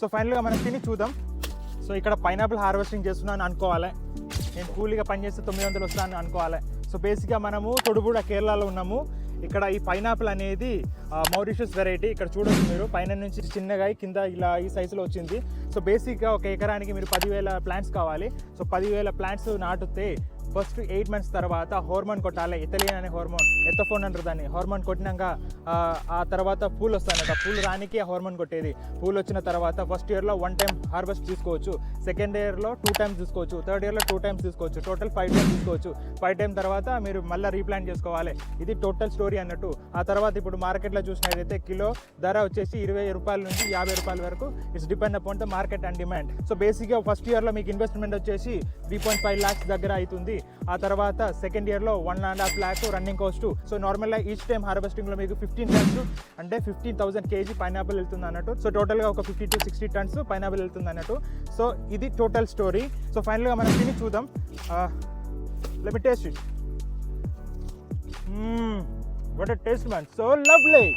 So ఫైనల్గా మనం తిని చూద్దాం. సో ఇక్కడ పైనాపిల్ హార్వెస్టింగ్ చేస్తున్నాను అనుకోవాలి. నేను కూలీగా పనిచేస్తే తొమ్మిది వందలు వస్తాను అనుకోవాలి. సో బేసిక్గా మనము తొడుబుడ కేరళలో ఉన్నాము. ఇక్కడ ఈ పైనాపిల్ అనేది మౌరిషియస్ వెరైటీ ఇక్కడ చూడొచ్చు మీరు. పైన నుంచి చిన్నగా కింద ఇలా ఈ సైజులో వచ్చింది. సో బేసిక్గా ఒక ఎకరానికి మీరు పదివేల ప్లాంట్స్ కావాలి. సో పదివేల ప్లాంట్స్ నాటుతే ఫస్ట్ ఎయిట్ మంత్స్ తర్వాత హార్మోన్ కొట్టాలి. ఇథలియన్ అనే హార్మోన్ ఎత్తఫోన్ అంటారు దాన్ని. హార్మోన్ కొట్టినాక ఆ, ఆ తర్వాత పూలు వస్తాయన్నమాట. పూలు రానికి ఆ హార్మోన్ కొట్టేది. పూలు వచ్చిన తర్వాత ఫస్ట్ ఇయర్లో వన్ టైం హార్వెస్ట్ తీసుకోవచ్చు సెకండ్ ఇయర్లో టూ టైమ్స్ తీసుకోవచ్చు థర్డ్ ఇయర్లో టూ టైమ్స్ తీసుకోవచ్చు టోటల్ ఫైవ్ టైమ్స్ తీసుకోవచ్చు ఫైవ్ టైం తర్వాత మీరు మళ్ళీ రీప్లాంట్ చేసుకోవాలి. ఇది టోటల్ స్టోరీ అన్నట్టు. ఆ తర్వాత ఇప్పుడు మార్కెట్లో చూసినట్లయితే కిలో ధర వచ్చేసి ఇరవై రూపాయల నుంచి యాభై రూపాయల వరకు. It's depend upon the market and demand so బేసిక్గా ఫస్ట్ ఇయర్లో మీకు ఇన్వెస్ట్మెంట్ వచ్చేసి త్రీ పాయింట్ ఫైవ్ ల్యాక్స్ దగ్గర అవుతుంది. ఆ తర్వాత సెకండ్ ఇయర్లో one and half lakh running cost so నార్మల్గా ఈచ్ టైం హార్వెస్టింగ్లో మీకు ఫిఫ్టీన్ టన్స్ అంటే ఫిఫ్టీన్ థౌసండ్ కేజీ పైనాపిల్ వెళ్తుంది అన్నట్టు. సో టోటల్గా ఒక fifty to sixty tons pineapple వెళ్తుంది అన్నట్టు. సో ఇది టోటల్ స్టోరీ సో ఫైనల్గా మనం తిని చూద్దాం. Let me taste it what taste man so lovely